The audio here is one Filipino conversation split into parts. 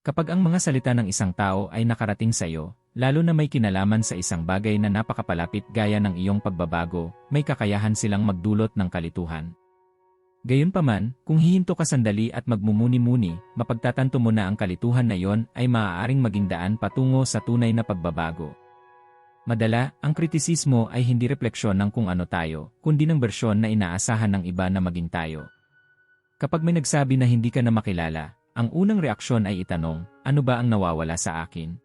Kapag ang mga salita ng isang tao ay nakarating sa iyo, lalo na may kinalaman sa isang bagay na napakapalapit gaya ng iyong pagbabago, may kakayahan silang magdulot ng kalituhan. Gayunpaman, kung hihinto ka sandali at magmumuni-muni, mapagtatanto mo na ang kalituhan na iyon ay maaaring maging daan patungo sa tunay na pagbabago. Madala, ang kritisismo ay hindi refleksyon ng kung ano tayo, kundi ng bersyon na inaasahan ng iba na maging tayo. Kapag may nagsabi na hindi ka na makilala, ang unang reaksyon ay itanong, ano ba ang nawawala sa akin?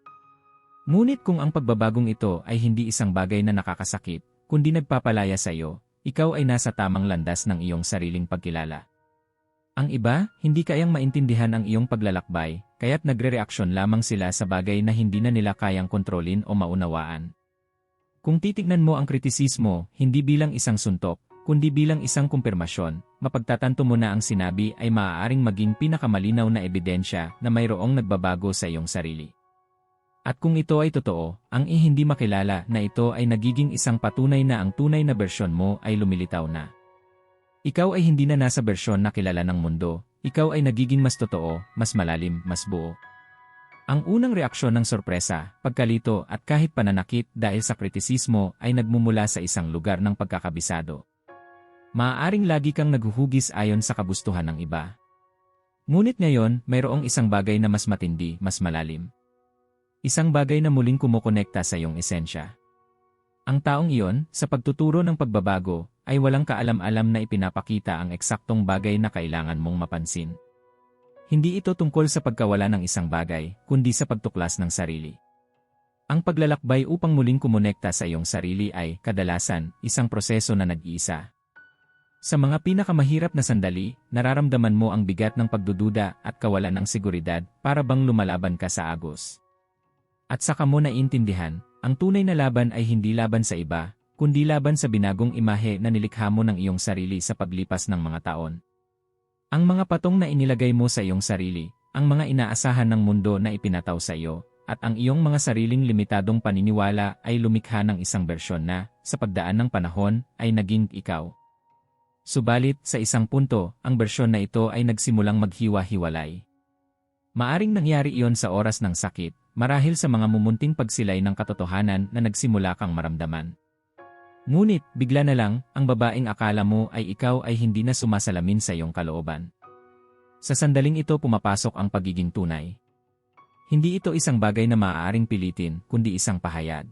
Ngunit kung ang pagbabagong ito ay hindi isang bagay na nakakasakit, kundi nagpapalaya sa iyo, ikaw ay nasa tamang landas ng iyong sariling pagkilala. Ang iba, hindi kayang maintindihan ang iyong paglalakbay, kaya't nagre-reaksyon lamang sila sa bagay na hindi na nila kayang kontrolin o maunawaan. Kung titignan mo ang kritisismo, hindi bilang isang suntok, kundi bilang isang kumpirmasyon, mapagtatanto mo na ang sinabi ay maaaring maging pinakamalinaw na ebidensya na mayroong nagbabago sa iyong sarili. At kung ito ay totoo, ang hindi makilala na ito ay nagiging isang patunay na ang tunay na bersyon mo ay lumilitaw na. Ikaw ay hindi na nasa bersyon na kilala ng mundo, ikaw ay nagiging mas totoo, mas malalim, mas buo. Ang unang reaksyon ng sorpresa, pagkalito at kahit pananakit dahil sa kritisismo ay nagmumula sa isang lugar ng pagkakabisado. Maaaring lagi kang naghuhugis ayon sa kabustuhan ng iba. Ngunit ngayon, mayroong isang bagay na mas matindi, mas malalim. Isang bagay na muling kumokonekta sa iyong esensya. Ang taong iyon, sa pagtuturo ng pagbabago, ay walang kaalam-alam na ipinapakita ang eksaktong bagay na kailangan mong mapansin. Hindi ito tungkol sa pagkawala ng isang bagay, kundi sa pagtuklas ng sarili. Ang paglalakbay upang muling kumonekta sa iyong sarili ay, kadalasan, isang proseso na nag-iisa. Sa mga pinakamahirap na sandali, nararamdaman mo ang bigat ng pagdududa at kawalan ng seguridad para bang lumalaban ka sa agos. At saka mo naiintindihan, ang tunay na laban ay hindi laban sa iba, kundi laban sa binagong imahe na nilikha mo ng iyong sarili sa paglipas ng mga taon. Ang mga patong na inilagay mo sa iyong sarili, ang mga inaasahan ng mundo na ipinataw sa iyo, at ang iyong mga sariling limitadong paniniwala ay lumikha ng isang bersyon na, sa pagdaan ng panahon, ay naging ikaw. Subalit, sa isang punto, ang bersyon na ito ay nagsimulang maghiwa-hiwalay. Maaring nangyari iyon sa oras ng sakit, marahil sa mga mumunting pagsilay ng katotohanan na nagsimula kang maramdaman. Ngunit, bigla na lang, ang babaeng akala mo ay ikaw ay hindi na sumasalamin sa iyong kalooban. Sa sandaling ito pumapasok ang pagiging tunay. Hindi ito isang bagay na maaaring pilitin, kundi isang pahayag.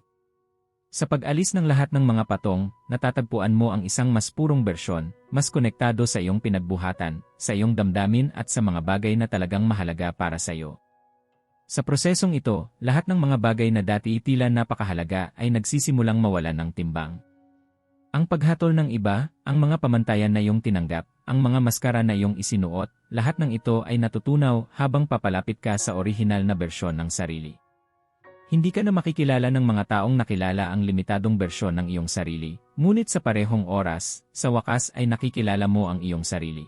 Sa pag-alis ng lahat ng mga patong, natatagpuan mo ang isang mas purong bersyon, mas konektado sa iyong pinagbuhatan, sa iyong damdamin at sa mga bagay na talagang mahalaga para sa iyo. Sa prosesong ito, lahat ng mga bagay na dati tila napakahalaga ay nagsisimulang mawalan ng timbang. Ang paghatol ng iba, ang mga pamantayan na iyong tinanggap, ang mga maskara na iyong isinuot, lahat ng ito ay natutunaw habang papalapit ka sa orihinal na bersyon ng sarili. Hindi ka na makikilala ng mga taong nakilala ang limitadong bersyon ng iyong sarili, ngunit sa parehong oras, sa wakas ay nakikilala mo ang iyong sarili.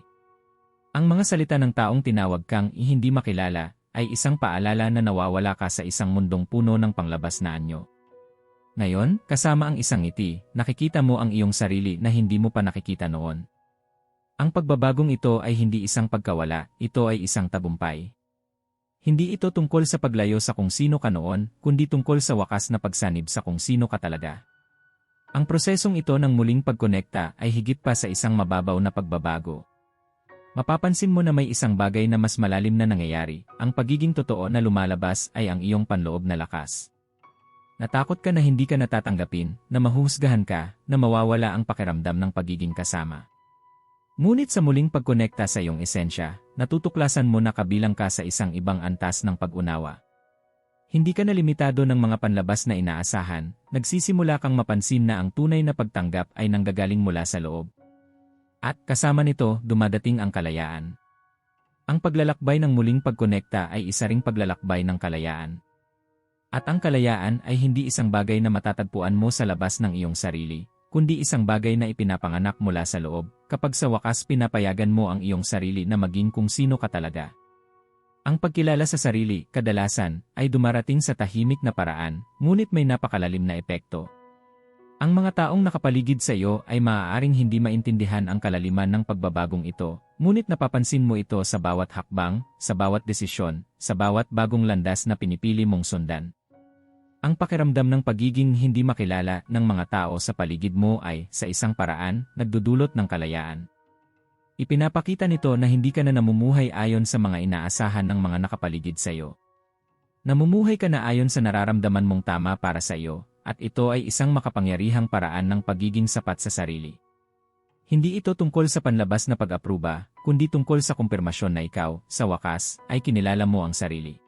Ang mga salita ng taong tinawag kang hindi makilala ay isang paalala na nawawala ka sa isang mundong puno ng panglabas na anyo. Ngayon, kasama ang isang ngiti, nakikita mo ang iyong sarili na hindi mo pa nakikita noon. Ang pagbabagong ito ay hindi isang pagkawala, ito ay isang tabumpay. Hindi ito tungkol sa paglayo sa kung sino ka noon, kundi tungkol sa wakas na pagsanib sa kung sino ka talaga. Ang prosesong ito ng muling pagkonekta ay higit pa sa isang mababaw na pagbabago, Mapapansin mo na may isang bagay na mas malalim na nangyayari, ang pagiging totoo na lumalabas ay ang iyong panloob na lakas. Natakot ka na hindi ka natatanggapin, na mahusgahan ka, na mawawala ang pakiramdam ng pagiging kasama. Ngunit sa muling pagkonekta sa iyong esensya, natutuklasan mo na kabilang ka sa isang ibang antas ng pag-unawa. Hindi ka na limitado ng mga panlabas na inaasahan, nagsisimula kang mapansin na ang tunay na pagtanggap ay nanggagaling mula sa loob. At kasama nito, dumadating ang kalayaan. Ang paglalakbay ng muling pagkonekta ay isa ring paglalakbay ng kalayaan. At ang kalayaan ay hindi isang bagay na matatagpuan mo sa labas ng iyong sarili, kundi isang bagay na ipinapanganak mula sa loob, kapag sa wakas pinapayagan mo ang iyong sarili na maging kung sino ka talaga. Ang pagkilala sa sarili, kadalasan, ay dumarating sa tahimik na paraan, ngunit may napakalalim na epekto. Ang mga taong nakapaligid sa iyo ay maaaring hindi maintindihan ang kalaliman ng pagbabagong ito, ngunit napapansin mo ito sa bawat hakbang, sa bawat desisyon, sa bawat bagong landas na pinipili mong sundan. Ang pakiramdam ng pagiging hindi makilala ng mga tao sa paligid mo ay, sa isang paraan, nagdudulot ng kalayaan. Ipinapakita nito na hindi ka na namumuhay ayon sa mga inaasahan ng mga nakapaligid sa iyo. Namumuhay ka na ayon sa nararamdaman mong tama para sa iyo, at ito ay isang makapangyarihang paraan ng pagiging sapat sa sarili. Hindi ito tungkol sa panlabas na pag-apruba, kundi tungkol sa kumpirmasyon na ikaw, sa wakas, ay kinilala mo ang sarili.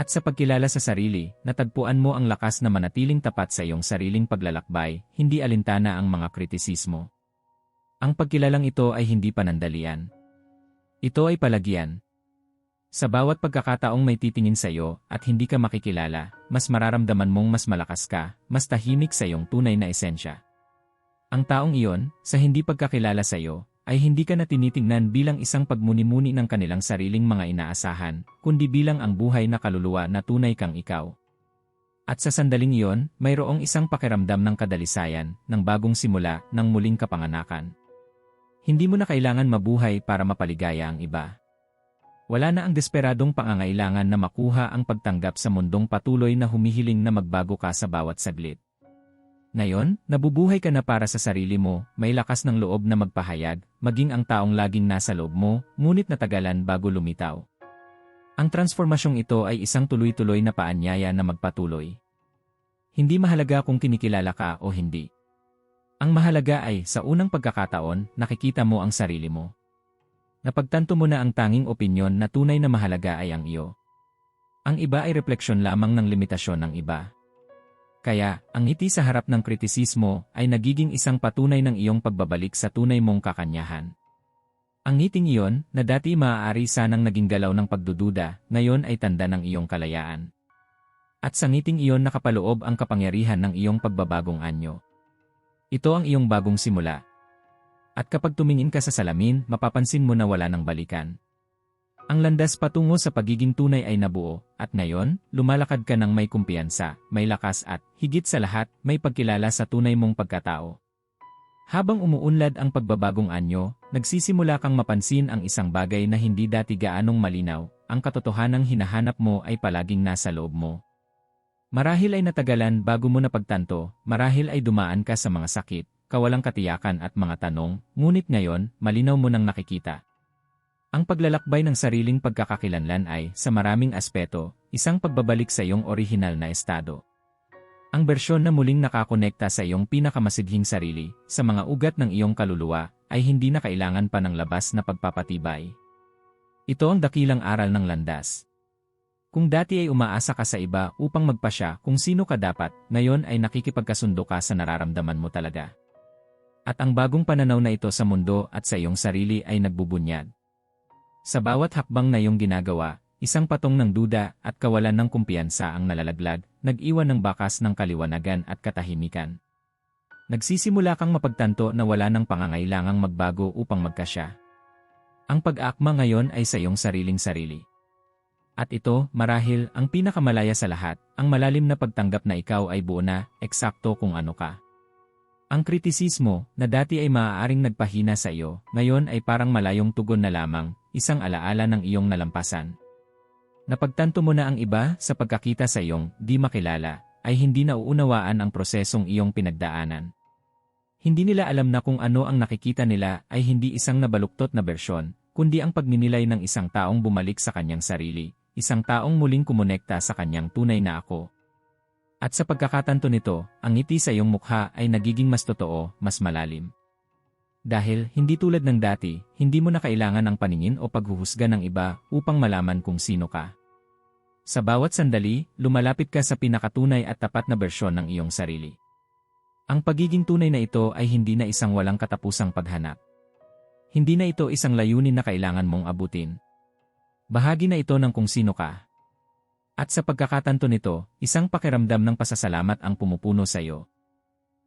At sa pagkilala sa sarili, natagpuan mo ang lakas na manatiling tapat sa iyong sariling paglalakbay, hindi alintana ang mga kritisismo. Ang pagkilalang ito ay hindi panandalian. Ito ay palagian, sa bawat pagkakataong may titingin sa iyo at hindi ka makikilala, mas mararamdaman mong mas malakas ka, mas tahimik sa iyong tunay na esensya. Ang taong iyon, sa hindi pagkakilala sa iyo, ay hindi ka na tinitingnan bilang isang pagmuni-muni ng kanilang sariling mga inaasahan, kundi bilang ang buhay na kaluluwa na tunay kang ikaw. At sa sandaling iyon, mayroong isang pakiramdam ng kadalisayan, ng bagong simula, ng muling kapanganakan. Hindi mo na kailangan mabuhay para mapaligaya ang iba. Wala na ang desperadong pangangailangan na makuha ang pagtanggap sa mundong patuloy na humihiling na magbago ka sa bawat saglit. Ngayon, nabubuhay ka na para sa sarili mo, may lakas ng loob na magpahayag, maging ang taong laging nasa loob mo, ngunit natagalan bago lumitaw. Ang transformasyong ito ay isang tuloy-tuloy na paanyaya na magpatuloy. Hindi mahalaga kung kinikilala ka o hindi. Ang mahalaga ay, sa unang pagkakataon, nakikita mo ang sarili mo. Napagtanto mo na ang tanging opinyon na tunay na mahalaga ay ang iyo. Ang iba ay refleksyon lamang ng limitasyon ng iba. Kaya, ang ngiti sa harap ng kritisismo ay nagiging isang patunay ng iyong pagbabalik sa tunay mong kakanyahan. Ang ngiting iyon, na dati maaari sanang naging galaw ng pagdududa, ngayon ay tanda ng iyong kalayaan. At sa ngiting iyon nakapaloob ang kapangyarihan ng iyong pagbabagong anyo. Ito ang iyong bagong simula, at kapag tumingin ka sa salamin, mapapansin mo na wala ng balikan. Ang landas patungo sa pagiging tunay ay nabuo, at ngayon, lumalakad ka ng may kumpiyansa, may lakas at, higit sa lahat, may pagkilala sa tunay mong pagkatao. Habang umuunlad ang pagbabagong anyo, nagsisimula kang mapansin ang isang bagay na hindi dati gaanong malinaw, ang katotohanang hinahanap mo ay palaging nasa loob mo. Marahil ay natagalan bago mo napagtanto, marahil ay dumaan ka sa mga sakit, kawalang katiyakan at mga tanong, ngunit ngayon, malinaw mo nang nakikita. Ang paglalakbay ng sariling pagkakakilanlan ay, sa maraming aspeto, isang pagbabalik sa iyong orihinal na estado. Ang bersyon na muling nakakonekta sa iyong pinakamasidhing sarili, sa mga ugat ng iyong kaluluwa, ay hindi na kailangan pa ng labas na pagpapatibay. Ito ang dakilang aral ng landas. Kung dati ay umaasa ka sa iba upang magpasya kung sino ka dapat, ngayon ay nakikipagkasundo ka sa nararamdaman mo talaga. At ang bagong pananaw na ito sa mundo at sa iyong sarili ay nagbubunyag. Sa bawat hakbang na iyong ginagawa, isang patong ng duda at kawalan ng kumpiyansa ang nalalaglag, nag-iwan ng bakas ng kaliwanagan at katahimikan. Nagsisimula kang mapagtanto na wala ng pangangailangang magbago upang magkasya. Ang pag-aakma ngayon ay sa iyong sariling sarili. At ito, marahil, ang pinakamalaya sa lahat, ang malalim na pagtanggap na ikaw ay buo na, eksakto kung ano ka. Ang kritisismo, na dati ay maaaring nagpahina sa iyo, ngayon ay parang malayong tugon na lamang, isang alaala ng iyong nalampasan. Napagtanto mo na ang iba sa pagkakita sa iyong di makilala, ay hindi nauunawaan ang prosesong iyong pinagdaanan. Hindi nila alam na kung ano ang nakikita nila ay hindi isang nabaluktot na bersyon, kundi ang pagninilay ng isang taong bumalik sa kanyang sarili, isang taong muling kumonekta sa kanyang tunay na ako. At sa pagkakatanto nito, ang ngiti sa iyong mukha ay nagiging mas totoo, mas malalim. Dahil, hindi tulad ng dati, hindi mo na kailangan ang paningin o paghuhusga ng iba upang malaman kung sino ka. Sa bawat sandali, lumalapit ka sa pinakatunay at tapat na bersyon ng iyong sarili. Ang pagiging tunay na ito ay hindi na isang walang katapusang paghanap. Hindi na ito isang layunin na kailangan mong abutin. Bahagi na ito ng kung sino ka, at sa pagkakatanto nito, isang pakiramdam ng pasasalamat ang pumupuno sa iyo.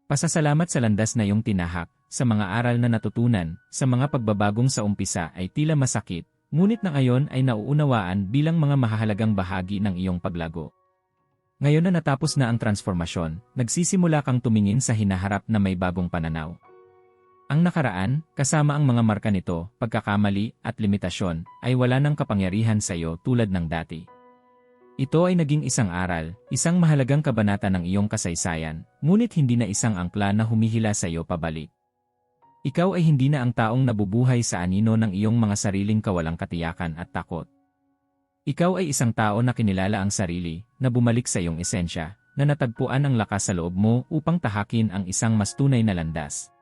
Pasasalamat sa landas na iyong tinahak, sa mga aral na natutunan, sa mga pagbabagong sa umpisa ay tila masakit, ngunit na ngayon ay nauunawaan bilang mga mahahalagang bahagi ng iyong paglago. Ngayon na natapos na ang transformasyon, nagsisimula kang tumingin sa hinaharap na may bagong pananaw. Ang nakaraan, kasama ang mga marka nito, pagkakamali at limitasyon, ay wala ng kapangyarihan sa iyo tulad ng dati. Ito ay naging isang aral, isang mahalagang kabanata ng iyong kasaysayan, ngunit hindi na isang angkla na humihila sa iyo pabalik. Ikaw ay hindi na ang taong nabubuhay sa anino ng iyong mga sariling kawalang katiyakan at takot. Ikaw ay isang tao na kinilala ang sarili, na bumalik sa iyong esensya, na natagpuan ang lakas sa loob mo upang tahakin ang isang mas tunay na landas.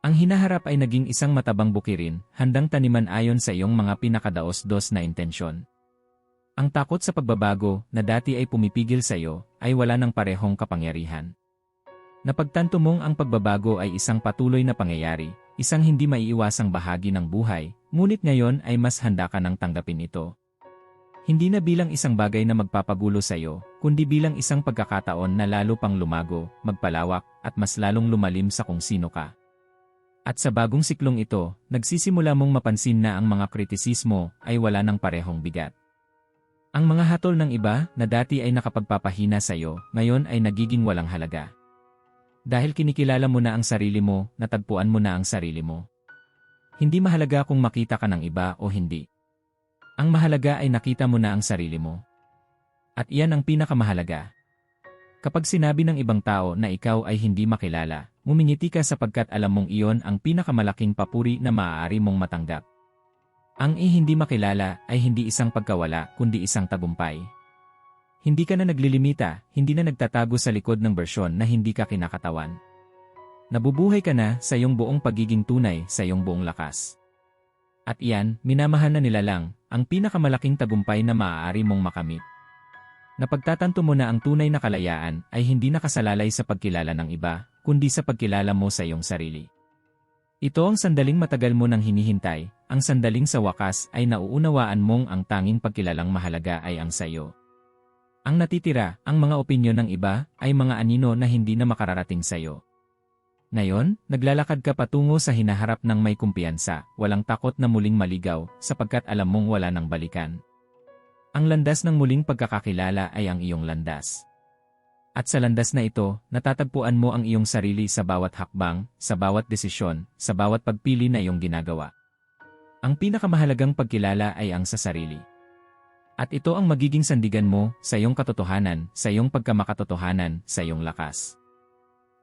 Ang hinaharap ay naging isang matabang bukirin, handang taniman ayon sa iyong mga pinakadaos-dos na intensyon. Ang takot sa pagbabago, na dati ay pumipigil sa iyo, ay wala ng parehong kapangyarihan. Napagtanto mong ang pagbabago ay isang patuloy na pangyayari, isang hindi maiiwasang bahagi ng buhay, ngunit ngayon ay mas handa ka nang tanggapin ito. Hindi na bilang isang bagay na magpapagulo sa iyo, kundi bilang isang pagkakataon na lalo pang lumago, magpalawak, at mas lalong lumalim sa kung sino ka. At sa bagong siklong ito, nagsisimula mong mapansin na ang mga kritisismo ay wala ng parehong bigat. Ang mga hatol ng iba na dati ay nakapagpapahina sa iyo, ngayon ay nagiging walang halaga. Dahil kinikilala mo na ang sarili mo, natagpuan mo na ang sarili mo. Hindi mahalaga kung makita ka ng iba o hindi. Ang mahalaga ay nakita mo na ang sarili mo. At iyan ang pinakamahalaga. Kapag sinabi ng ibang tao na ikaw ay hindi makilala, mumingiti ka sapagkat alam mong iyon ang pinakamalaking papuri na maaari mong matanggap. Ang i hindi makilala ay hindi isang pagkawala kundi isang tagumpay. Hindi ka na naglilimita, hindi na nagtatago sa likod ng bersyon na hindi ka kinakatawan. Nabubuhay ka na sa iyong buong pagiging tunay sa iyong buong lakas. At iyan, minamahal na nila lang, ang pinakamalaking tagumpay na maaari mong makamit. Napagtatanto mo na ang tunay na kalayaan ay hindi nakasalalay sa pagkilala ng iba, kundi sa pagkilala mo sa iyong sarili. Ito ang sandaling matagal mo nang hinihintay, ang sandaling sa wakas ay nauunawaan mong ang tanging pagkilalang mahalaga ay ang sayo. Ang natitira, ang mga opinyon ng iba, ay mga anino na hindi na makararating sayo. Ngayon, naglalakad ka patungo sa hinaharap ng may kumpiyansa, walang takot na muling maligaw, sapagkat alam mong wala nang balikan. Ang landas ng muling pagkakakilala ay ang iyong landas. At sa landas na ito, natatagpuan mo ang iyong sarili sa bawat hakbang, sa bawat desisyon, sa bawat pagpili na iyong ginagawa. Ang pinakamahalagang pagkilala ay ang sa sarili. At ito ang magiging sandigan mo sa iyong katotohanan, sa iyong pagkamakatotohanan, sa iyong lakas.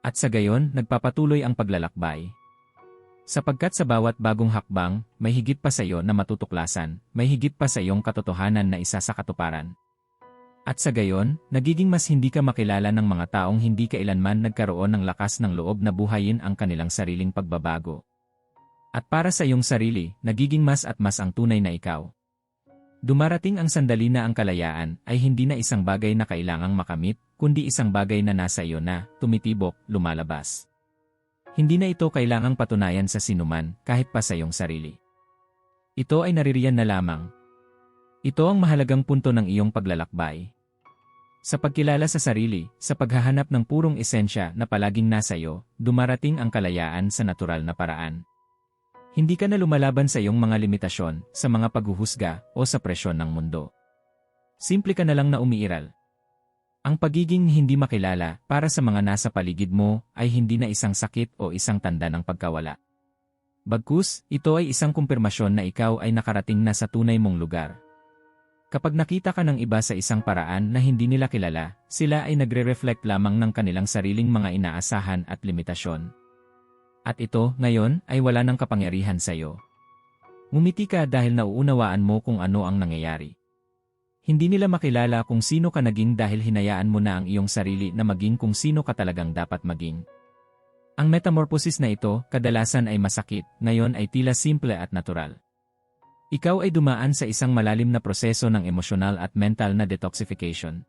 At sa gayon, nagpapatuloy ang paglalakbay. Sapagkat sa bawat bagong hakbang, may higit pa sa iyo na matutuklasan, may higit pa sa iyong katotohanan na isa sa katuparan. At sa gayon, nagiging mas hindi ka makilala ng mga taong hindi kailanman nagkaroon ng lakas ng loob na buhayin ang kanilang sariling pagbabago. At para sa iyong sarili, nagiging mas at mas ang tunay na ikaw. Dumarating ang sandali na ang kalayaan ay hindi na isang bagay na kailangang makamit, kundi isang bagay na nasa iyo na, tumitibok, lumalabas. Hindi na ito kailangang patunayan sa sinuman, kahit pa sa iyong sarili. Ito ay naririyan na lamang. Ito ang mahalagang punto ng iyong paglalakbay. Sa pagkilala sa sarili, sa paghahanap ng purong esensya na palaging nasa iyo, dumarating ang kalayaan sa natural na paraan. Hindi ka na lumalaban sa iyong mga limitasyon, sa mga paghuhusga, o sa presyon ng mundo. Simple ka na lang na umiiral. Ang pagiging hindi makilala para sa mga nasa paligid mo ay hindi na isang sakit o isang tanda ng pagkawala. Bagkus, ito ay isang kumpirmasyon na ikaw ay nakarating na sa tunay mong lugar. Kapag nakita ka ng iba sa isang paraan na hindi nila kilala, sila ay nagre-reflect lamang ng kanilang sariling mga inaasahan at limitasyon. At ito, ngayon, ay wala ng kapangyarihan sa iyo. Ngumiti ka dahil nauunawaan mo kung ano ang nangyayari. Hindi nila makilala kung sino ka naging dahil hinayaan mo na ang iyong sarili na maging kung sino ka talagang dapat maging. Ang metamorphosis na ito, kadalasan ay masakit, ngayon ay tila simple at natural. Ikaw ay dumaan sa isang malalim na proseso ng emosyonal at mental na detoxification.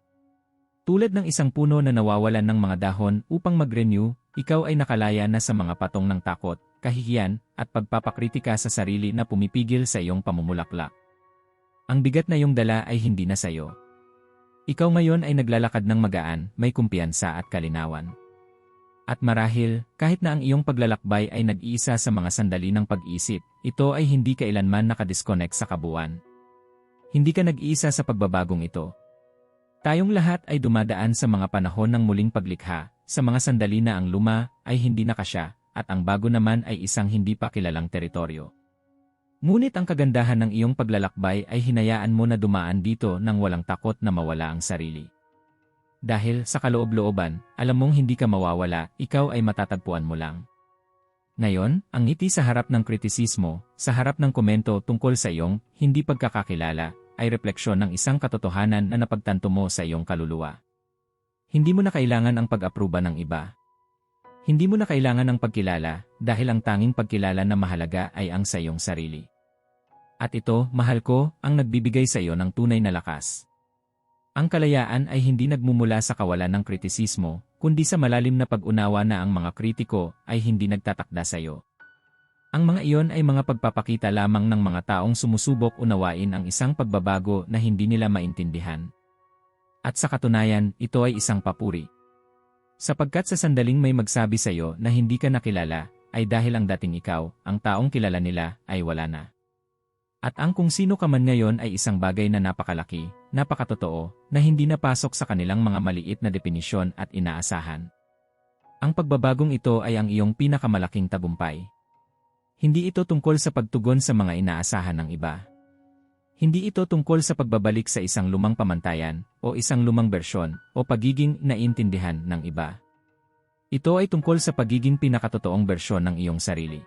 Tulad ng isang puno na nawawalan ng mga dahon upang mag-renew, ikaw ay nakalaya na sa mga patong ng takot, kahihiyan, at pagpapakritika sa sarili na pumipigil sa iyong pamumulaklak. Ang bigat na iyong dala ay hindi na sa iyo. Ikaw ngayon ay naglalakad ng magaan, may kumpiyansa at kalinawan. At marahil, kahit na ang iyong paglalakbay ay nag-iisa sa mga sandali ng pag-isip, ito ay hindi kailanman nakadisconnect sa kabuuan. Hindi ka nag-iisa sa pagbabagong ito. Tayong lahat ay dumadaan sa mga panahon ng muling paglikha, sa mga sandali na ang luma ay hindi nakasya, at ang bago naman ay isang hindi pa kilalang teritoryo. Ngunit ang kagandahan ng iyong paglalakbay ay hinayaan mo na dumaan dito nang walang takot na mawala ang sarili. Dahil sa kaloob-looban, alam mong hindi ka mawawala, ikaw ay matatagpuan mo lang. Ngayon, ang ngiti sa harap ng kritisismo, sa harap ng komento tungkol sa iyong hindi pagkakakilala, ay refleksyon ng isang katotohanan na napagtanto mo sa iyong kaluluwa. Hindi mo na kailangan ang pag-aproba ng iba. Hindi mo na kailangan ang pagkilala dahil ang tanging pagkilala na mahalaga ay ang sa iyong sarili. At ito, mahal ko, ang nagbibigay sa iyo ng tunay na lakas. Ang kalayaan ay hindi nagmumula sa kawalan ng kritisismo, kundi sa malalim na pag-unawa na ang mga kritiko ay hindi nagtatakda sa iyo. Ang mga iyon ay mga pagpapakita lamang ng mga taong sumusubok unawain ang isang pagbabago na hindi nila maintindihan. At sa katunayan, ito ay isang papuri. Sapagkat sa sandaling may magsabi sa iyo na hindi ka nakilala, ay dahil ang dating ikaw, ang taong kilala nila, ay wala na. At ang kung sino ka man ngayon ay isang bagay na napakalaki, napakatotoo, na hindi napasok sa kanilang mga maliit na definisyon at inaasahan. Ang pagbabagong ito ay ang iyong pinakamalaking tagumpay. Hindi ito tungkol sa pagtugon sa mga inaasahan ng iba. Hindi ito tungkol sa pagbabalik sa isang lumang pamantayan o isang lumang bersyon o pagiging naintindihan ng iba. Ito ay tungkol sa pagiging pinakatotoong bersyon ng iyong sarili.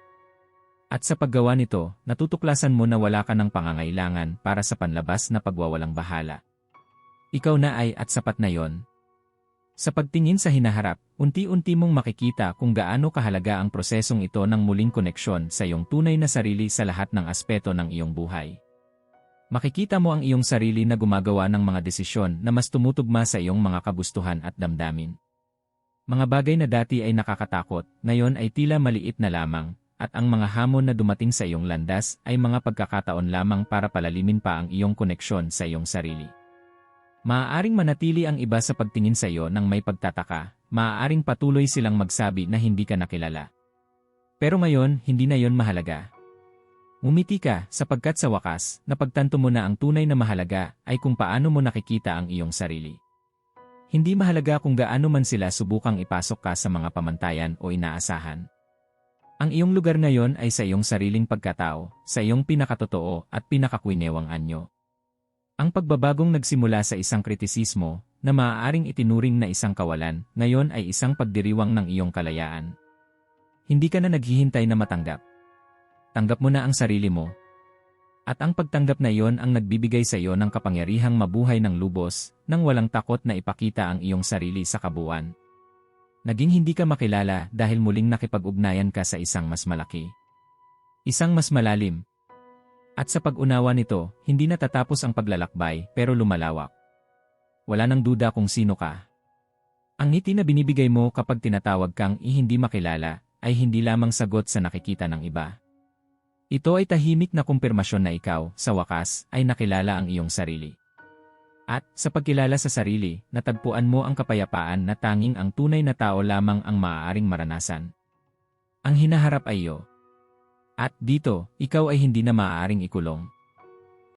At sa paggawa nito, natutuklasan mo na wala ka ng pangangailangan para sa panlabas na pagwawalang bahala. Ikaw na ay at sapat na yon, sa pagtingin sa hinaharap, unti-unti mong makikita kung gaano kahalaga ang prosesong ito ng muling koneksyon sa iyong tunay na sarili sa lahat ng aspeto ng iyong buhay. Makikita mo ang iyong sarili na gumagawa ng mga desisyon na mas tumutugma sa iyong mga kagustuhan at damdamin. Mga bagay na dati ay nakakatakot, ngayon ay tila maliit na lamang, at ang mga hamon na dumating sa iyong landas ay mga pagkakataon lamang para palalimin pa ang iyong koneksyon sa iyong sarili. Maaaring manatili ang iba sa pagtingin sa iyo ng may pagtataka, maaaring patuloy silang magsabi na hindi ka nakilala. Pero ngayon, hindi na yon mahalaga. Umiti ka sapagkat sa wakas, napagtanto mo na ang tunay na mahalaga ay kung paano mo nakikita ang iyong sarili. Hindi mahalaga kung gaano man sila subukang ipasok ka sa mga pamantayan o inaasahan. Ang iyong lugar ngayon ay sa iyong sariling pagkatao, sa iyong pinakatotoo at pinakakwinewang anyo. Ang pagbabagong nagsimula sa isang kritisismo na maaaring itinuring na isang kawalan, ngayon ay isang pagdiriwang ng iyong kalayaan. Hindi ka na naghihintay na matanggap. Tanggap mo na ang sarili mo. At ang pagtanggap na iyon ang nagbibigay sa iyo ng kapangyarihang mabuhay ng lubos, nang walang takot na ipakita ang iyong sarili sa kabuuan. Naging hindi ka makilala dahil muling nakipag-ugnayan ka sa isang mas malaki. Isang mas malalim, at sa pag-unawa nito, hindi natatapos ang paglalakbay pero lumalawak. Wala nang duda kung sino ka. Ang ngiti na binibigay mo kapag tinatawag kang hindi makilala ay hindi lamang sagot sa nakikita ng iba. Ito ay tahimik na kumpirmasyon na ikaw, sa wakas, ay nakilala ang iyong sarili. At, sa pagkilala sa sarili, natagpuan mo ang kapayapaan na tanging ang tunay na tao lamang ang maaaring maranasan. Ang hinaharap ay iyo, at dito, ikaw ay hindi na maaaring ikulong.